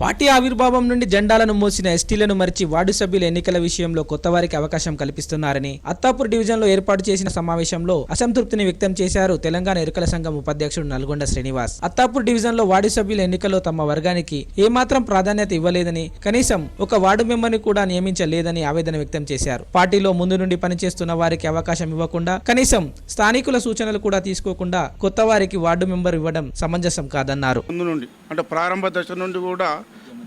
Party ఆవిర్భావం నుండి జెండాలను మోసిన ఎస్టీలను మరిచి వార్డు సభ్యుల ఎన్నికల విషయంలో కొత్త వారికి అవకాశం కల్పిస్తున్నారని అత్తాపూర్ డివిజన్లో ఏర్పాటు చేసిన సమావేశంలో అసంతృప్తిని వ్యక్తం చేశారు తెలంగాణ ఎరుకల సంఘం ఉపాధ్యక్షుడు నల్గొండ శ్రీనివాస్. అత్తాపూర్ డివిజన్లో వార్డు సభ్యుల ఎన్నికల్లో తమ వర్గానికి ఏమాత్రం ప్రాధాన్యత ఇవ్వలేదని కనీసం ఒక వార్డు మెంబర్ని కూడా నియమించలేదని ఆవేదన వ్యక్తం చేశారు. పార్టీలో ముందు నుండి పనిచేస్తున్న వారికి అవకాశం ఇవ్వకుండా కనీసం స్థానికుల సూచనలు కూడా తీసుకోకుండా కొత్త వారికి వార్డు మెంబర్ ఇవ్వడం సమంజసం కాదన్నారు. ముందు నుండి అంటే ప్రారంభ దశ నుండి కూడా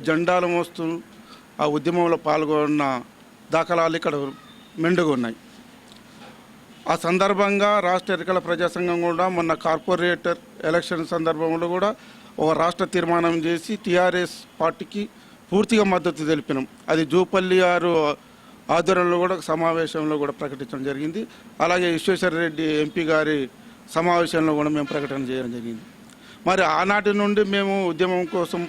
జెండాలు మోస్తూ ఆ ఉద్యమంలో పాల్గొన్న దాఖలాలు ఇక్కడ మెండుగా ఉన్నాయి. ఆ సందర్భంగా రాష్ట్ర ఎన్నికల ప్రజాసంఘం కూడా మొన్న కార్పొరేటర్ ఎలక్షన్ సందర్భంలో కూడా ఒక రాష్ట్ర తీర్మానం చేసి టీఆర్ఎస్ పార్టీకి పూర్తిగా మద్దతు తెలిపినాం. అది జూపల్లి గారు ఆధ్వర్యంలో కూడా సమావేశంలో కూడా ప్రకటించడం జరిగింది. అలాగే విశ్వేశ్వర రెడ్డి ఎంపీ గారి సమావేశంలో కూడా మేము ప్రకటన చేయడం జరిగింది. మరి ఆనాటి నుండి మేము ఉద్యమం కోసం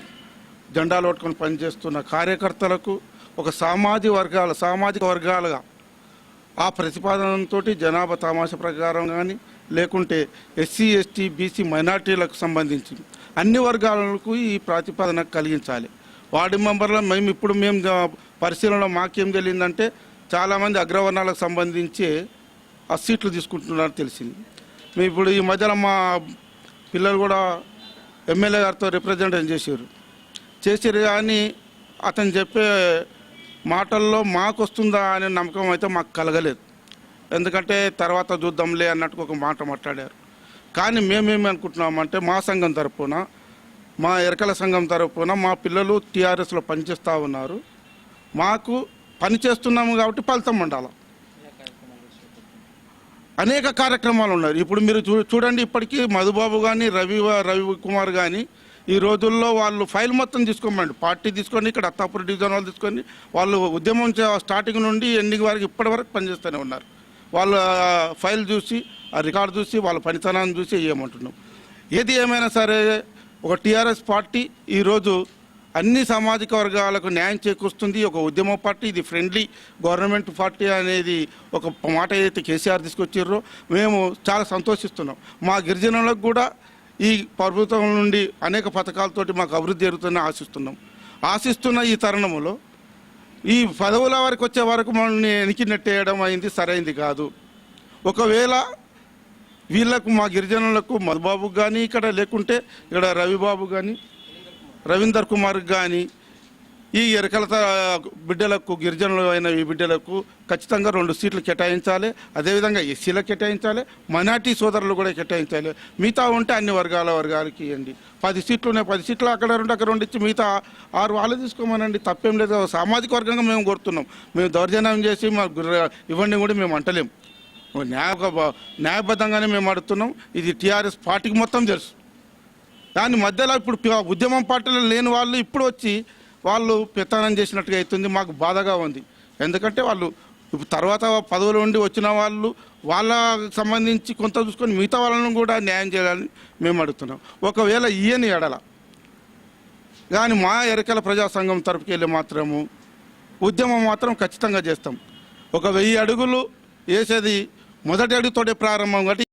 జెండాలు పట్టుకొని పనిచేస్తున్న కార్యకర్తలకు ఒక సామాజిక వర్గాల సామాజిక వర్గాలుగా ఆ ప్రతిపాదనతో జనాభా తమాషా ప్రకారం కానీ లేకుంటే ఎస్సీ ఎస్టీ బీసీ మైనార్టీలకు సంబంధించి అన్ని వర్గాలకు ఈ ప్రతిపాదన కలిగించాలి. వార్డు మెంబర్ల మేము ఇప్పుడు మేము పరిశీలనలో మాకేం తెలియదంటే చాలామంది అగ్రవర్ణాలకు సంబంధించి ఆ సీట్లు తీసుకుంటున్నారని తెలిసింది. మేము ఇప్పుడు ఈ మధ్యలో మా పిల్లలు కూడా ఎమ్మెల్యే గారితో రిప్రజెంటేషన్ చేశారు. చేసారు కానీ అతను చెప్పే మాటల్లో మాకు వస్తుందా అనే నమ్మకం అయితే మాకు కలగలేదు. ఎందుకంటే తర్వాత చూద్దాంలే అన్నట్టు ఒక మాట మాట్లాడారు. కానీ మేమేమి అనుకుంటున్నామంటే మా సంఘం తరపున మా ఎరకల సంఘం తరపున మా పిల్లలు టీఆర్ఎస్లో పనిచేస్తూ ఉన్నారు. మాకు పని చేస్తున్నాము కాబట్టి ఫలితం ఉండాలి. అనేక కార్యక్రమాలు ఉన్నారు ఇప్పుడు మీరు చూ చూడండి ఇప్పటికీ మధుబాబు కానీ రవి రవి కుమార్ కానీ ఈ రోజుల్లో వాళ్ళు ఫైల్ మొత్తం తీసుకోమండి. పార్టీ తీసుకొని ఇక్కడ అత్తాపూర్ డివిజన్ వాళ్ళు తీసుకొని వాళ్ళు ఉద్యమం చే- స్టార్టింగ్ నుండి ఎండింగ్ వరకు ఇప్పటి వరకు పనిచేస్తూనే ఉన్నారు. వాళ్ళ ఫైల్ చూసి ఆ రికార్డు చూసి వాళ్ళ పనితనాన్ని చూసి ఏమంటున్నాం. ఏది ఏమైనా సరే ఒక టీఆర్ఎస్ పార్టీ ఈరోజు అన్ని సామాజిక వర్గాలకు న్యాయం చేకూరుస్తుంది. ఒక ఉద్యమ పార్టీ ఇది ఫ్రెండ్లీ గవర్నమెంట్ పార్టీ అనేది ఒక మాట ఏదైతే కేసీఆర్ తీసుకొచ్చారో మేము చాలా సంతోషిస్తున్నాం. మా గిరిజనులకు కూడా ఈ ప్రభుత్వం నుండి అనేక పథకాలతోటి మాకు అభివృద్ధి జరుగుతుందని ఆశిస్తున్నాం. ఆశిస్తున్న ఈ తరుణంలో ఈ పదవుల వరకు వచ్చే వరకు మనల్ని వెనక్కి నెట్టేయడం అయింది సరైంది కాదు. ఒకవేళ వీళ్ళకు మా గిరిజనులకు మధుబాబు కానీ ఇక్కడ లేకుంటే ఇక్కడ రవిబాబు కానీ రవీందర్ కుమార్ కానీ ఈ ఎరకలత బిడ్డలకు గిరిజనులు అయిన ఈ బిడ్డలకు ఖచ్చితంగా రెండు సీట్లు కేటాయించాలి. అదేవిధంగా ఎస్సీలకు కేటాయించాలి. మైనార్టీ సోదరులు కూడా కేటాయించాలి. మిగతా ఉంటే అన్ని వర్గాల వర్గాలకి ఇవ్వండి. పది సీట్లు ఉన్నాయి. పది సీట్లు అక్కడ రెండు అక్కడ రెండు ఇచ్చి మిగతా ఆరు వాళ్ళు తీసుకోమనండి. తప్పేం లేదు. సామాజిక వర్గంగా మేము కోరుతున్నాం. మేము దౌర్జన్యం చేసి మా ఇవన్నీ ఇవ్వండి కూడా మేము అంటలేము న్యాయ న్యాయబద్ధంగానే మేము అడుగుతున్నాం ఇది టీఆర్ఎస్ పార్టీకి మొత్తం తెలుసు. దాని మధ్యలో ఇప్పుడు ఉద్యమం పార్టీలో లేని వాళ్ళు ఇప్పుడు వచ్చి వాళ్ళు పెత్తనం చేసినట్టుగా అవుతుంది మాకు బాధగా ఉంది. ఎందుకంటే వాళ్ళు ఇప్పుడు తర్వాత పదవులు ఉండి వచ్చిన వాళ్ళు వాళ్ళకి సంబంధించి కొంత చూసుకొని మిగతా వాళ్ళను కూడా న్యాయం చేయాలని మేము అడుగుతున్నాం. ఒకవేళ ఈయన ఎడల కానీ మా ఎరకల ప్రజాసంఘం తరపుకి వెళ్ళి మాత్రము ఉద్యమం మాత్రం ఖచ్చితంగా చేస్తాం. ఒక వెయ్యి అడుగులు వేసేది మొదటి అడుగుతోటే ప్రారంభం కాబట్టి